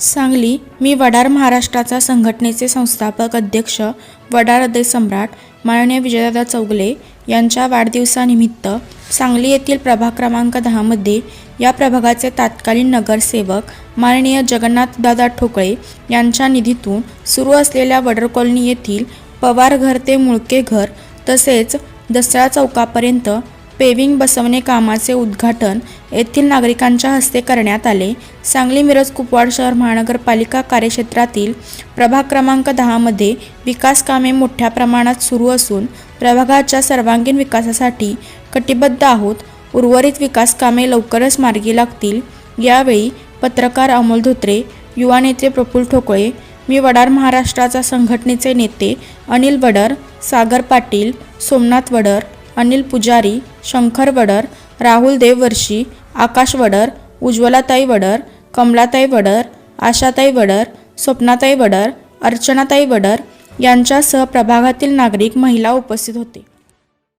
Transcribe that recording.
सांगली मी वडार महाराष्ट्राचा संघटनेचे संस्थापक अध्यक्ष वडार सम्राट माननीय विजयदादा चौगले यांच्या वाढदिवसानिमित्त सांगली येथील प्रभाग क्रमांक दहामध्ये या प्रभागाचे तत्कालीन नगरसेवक माननीय जगन्नाथदादा ठोकळे यांच्या निधीतून सुरू असलेल्या वडर कॉलनी येथील पवार घर ते मुळके घर तसेच दसरा चौकापर्यंत पेविंग बसवणे कामाचे उद्घाटन येथील नागरिकांच्या हस्ते करण्यात आले. सांगली मिरज कुपवाड शहर महानगरपालिका कार्यक्षेत्रातील प्रभाग क्रमांक दहामध्ये विकास कामे मोठ्या प्रमाणात सुरू असून प्रभागाच्या सर्वांगीण विकासासाठी कटिबद्ध आहोत. उर्वरित विकास कामे लवकरच मार्गी लागतील. यावेळी पत्रकार अमोल धोत्रे युवा नेते प्रफुल ठोकळे मी वडार महाराष्ट्राचा संघटनेचे नेते अनिल वडर सागर पाटील सोमनाथ वडर अनिल पुजारी शंकर वडर राहुल देववर्षी आकाश वडर उज्ज्वलाताई वडर कमलाताई वडर आशाताई वडर स्वप्नाताई वडर अर्चनाताई वडर यांच्यासह प्रभागातील नागरिक महिला उपस्थित होते.